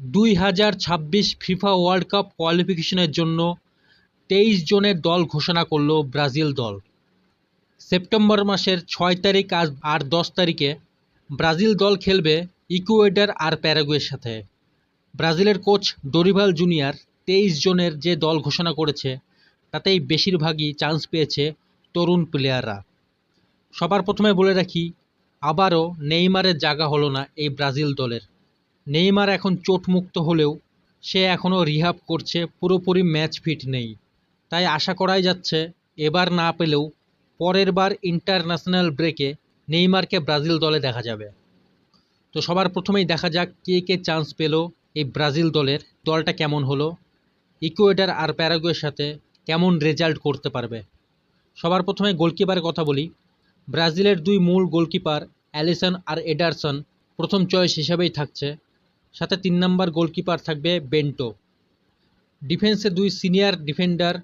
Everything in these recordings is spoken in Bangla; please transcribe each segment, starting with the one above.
দুই হাজার ছাব্বিশ ফিফা ওয়ার্ল্ড কাপ কোয়ালিফিকেশনের জন্য তেইশ জনের দল ঘোষণা করল ব্রাজিল দল। সেপ্টেম্বর মাসের ছয় তারিখ আর দশ তারিখে ব্রাজিল দল খেলবে ইকুয়েডার আর প্যারাগুয়ের সাথে। ব্রাজিলের কোচ ডরিভাল জুনিয়র তেইশ জনের যে দল ঘোষণা করেছে, তাতেই বেশিরভাগই চান্স পেয়েছে তরুণ প্লেয়াররা। সবার প্রথমে বলে রাখি, আবারও নেইমারের জায়গা হলো না এই ব্রাজিল দলের। নেইমার এখন চোটমুক্ত হলেও সে এখনও রিহাব করছে, পুরোপুরি ম্যাচ ফিট নেই। তাই আশা করাই যাচ্ছে, এবার না পেলেও পরের বার ইন্টারন্যাশনাল ব্রেকে নেইমারকে ব্রাজিল দলে দেখা যাবে। তো সবার প্রথমেই দেখা যাক কে কে চান্স পেল এই ব্রাজিল দলের, দলটা কেমন হলো, ইকুয়েডার আর প্যারাগুয়ের সাথে কেমন রেজাল্ট করতে পারবে। সবার প্রথমে গোলকিপারের কথা বলি, ব্রাজিলের দুই মূল গোলকিপার অ্যালিসন আর এডারসন প্রথম চয়েস হিসাবেই থাকছে। সাথে তিন নম্বর গোলকিপার থাকবে বেন্টো। ডিফেন্সে দুই সিনিয়র ডিফেন্ডার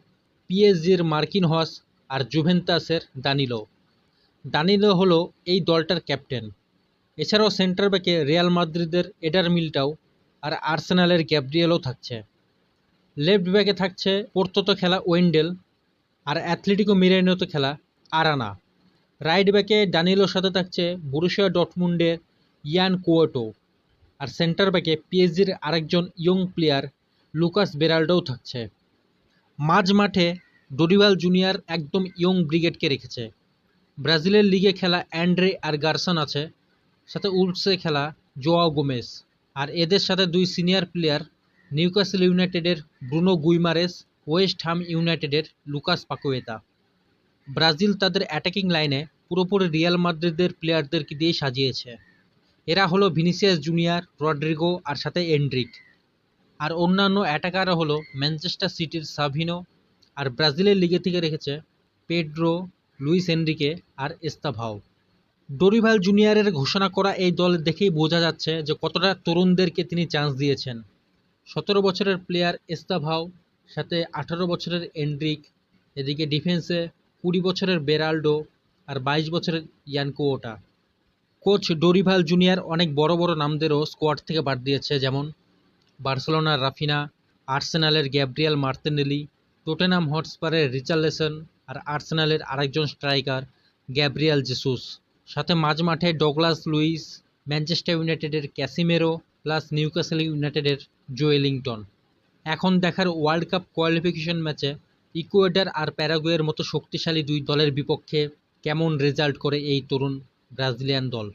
পিএসজির মার্কিন হস আর জুভেন্তাসের দানিলো। দানিলো হলো এই দলটার ক্যাপ্টেন। এছাড়াও সেন্টার ব্যাকে রিয়াল মাদ্রিদের এডার মিলটাও আর আর্সেনালের গ্যাব্রিয়েলও থাকছে। লেফট ব্যাকে থাকছে পোর্তোতে খেলা ওয়েন্ডেল আর অ্যাথলেটিকো মিরানোতে খেলা আরানা। রাইট ব্যাকে ডানিলোর সাথে থাকছে বুরুশিয়া ডটমুন্ডের ইয়ান কুয়োটো। আর সেন্টার ব্যাকে পিএসজির আরেকজন ইয়ং প্লেয়ার লুকাস বেরাল্ডোও থাকছে। মাঝ মাঠে ডোরিভাল জুনিয়র একদম ইয়ং ব্রিগেডকে রেখেছে। ব্রাজিলের লিগে খেলা অ্যান্ড্রে আর গার্সন আছে, সাথে উলসে খেলা জোয়াও গোমেস আর এদের সাথে দুই সিনিয়র প্লেয়ার নিউকাসল ইউনাইটেডের ব্রুনো গুইমারেস ওয়েস্ট হাম ইউনাইটেডের লুকাস পাকুয়েতা ব্রাজিল তাদের অ্যাটাকিং লাইনে পুরোপুরি রিয়াল মাদ্রিদের প্লেয়ারদেরকে দিয়ে সাজিয়েছে। এরা হলো ভিনিসিয়াস জুনিয়র, রড্রিগো, আর সাথে এন্ড্রিক। আর অন্যান্য অ্যাটাকাররা হলো ম্যানচেস্টার সিটির সাভিনো, আর ব্রাজিলের লিগে থেকে রেখেছে পেড্রো, লুইস এনরিকে আর এস্তাভাও। ডোরিভাল জুনিয়রের ঘোষণা করা এই দল দেখেই বোঝা যাচ্ছে যে কতটা তরুণদেরকে তিনি চান্স দিয়েছেন। সতেরো বছরের প্লেয়ার এস্তাভাও, সাথে আঠারো বছরের এন্ড্রিক, এদিকে ডিফেন্সে কুড়ি বছরের বেরাল্ডো, আর বাইশ বছরের ইয়ানকোওটা কোচ ডোরিভাল জুনিয়র অনেক বড় বড় নামদেরও স্কোয়াড থেকে বাদ দিয়েছে, যেমন বার্সেলোনার রাফিনা, আর্সেনালের গ্যাব্রিয়াল মার্তেনেলি টোটেনাম হটস্পারের রিচার্লেসন আর আর্সেনালের আরেকজন স্ট্রাইকার গ্যাব্রিয়াল জেসুস। সাথে মাঝ মাঠে ডগলাস লুইস, ম্যানচেস্টার ইউনাইটেডের ক্যাসিমেরো প্লাস নিউক্যাসল ইউনাইটেডের জোয়েলিংটন এখন দেখার ওয়ার্ল্ড কাপ কোয়ালিফিকেশন ম্যাচে ইকুয়েডার আর প্যারাগুয়ের মতো শক্তিশালী দুই দলের বিপক্ষে কেমন রেজাল্ট করে এই তরুণ? ব্রাজিলিয়ান দল।